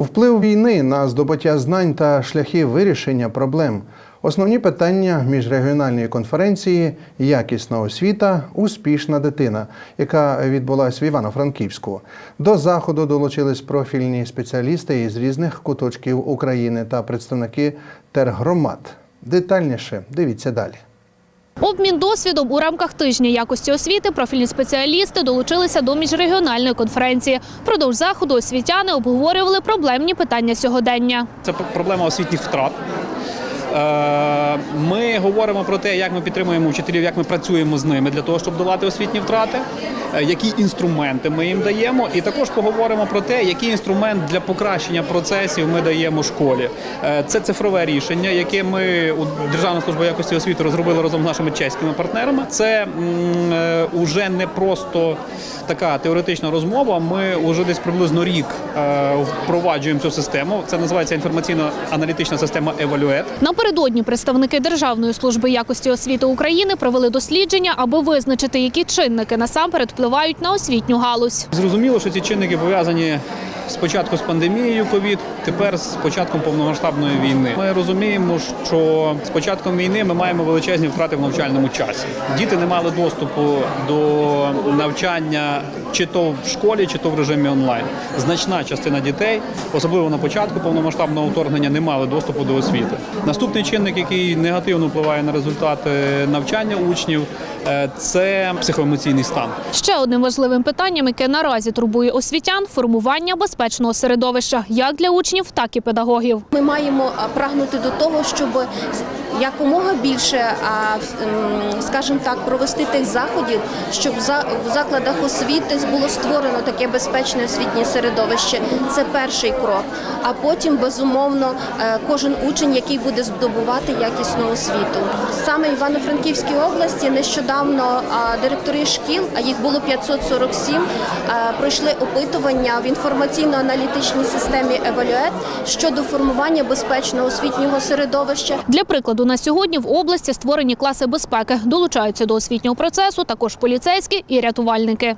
Вплив війни на здобуття знань та шляхи вирішення проблем. Основні питання міжрегіональної конференції Якісна освіта, успішна дитина, яка відбулась в Івано-Франківську. До заходу долучились профільні спеціалісти із різних куточків України та представники тергромад. Детальніше дивіться далі. Обмін досвідом у рамках тижня якості освіти профільні спеціалісти долучилися до міжрегіональної конференції. Продовж заходу освітяни обговорювали проблемні питання сьогодення. Це проблема освітніх втрат. Е, Ми говоримо про те, як ми підтримуємо вчителів, як ми працюємо з ними для того, щоб долати освітні втрати, е, які інструменти ми їм даємо, і також поговоримо про те, який інструмент для покращення процесів ми даємо школі. Е, Це цифрове рішення, яке ми у Державна служба якості освіти розробили разом з нашими чеськими партнерами. Це м, е, не просто така теоретична розмова. Ми вже десь приблизно рік впроваджуємо цю систему. Це називається інформаційно-аналітична система Evaluate. Напередодні представники Державної служби якості освіти України провели дослідження, аби визначити, які чинники насамперед впливають на освітню галузь. Зрозуміло, що ці чинники пов'язані спочатку з пандемією ковід, тепер з початком повномасштабної війни. Ми розуміємо, що з початком війни ми маємо величезні втрати в навчальному часі. Діти не мали доступу до навчання чи то в школі, чи то в режимі онлайн. Значна частина дітей, особливо на початку повномасштабного вторгнення, не мали доступу до освіти. Наступний чинник, який негативно впливає на результати навчання учнів, е, це психоемоційний стан. Ще одним важливим питанням, яке наразі турбує освітян – формування безпечного середовища як для учнів, так і педагогів. Ми маємо прагнути до того, щоб якомога більше, а, скажімо так, провести тих заходів, щоб за- в закладах освіти було створено таке безпечне освітнє середовище. Це перший крок. А потім, безумовно, е, кожен учень, який буде здобувати якісну освіту. Саме в Івано-Франківській області нещодавно директори шкіл, а їх було 547, е, пройшли опитування в інформаційно-аналітичній системі Evaluate щодо формування безпечного освітнього середовища. Для прикладу, на сьогодні в області створені класи безпеки. Долучаються до освітнього процесу також поліцейські і рятувальники.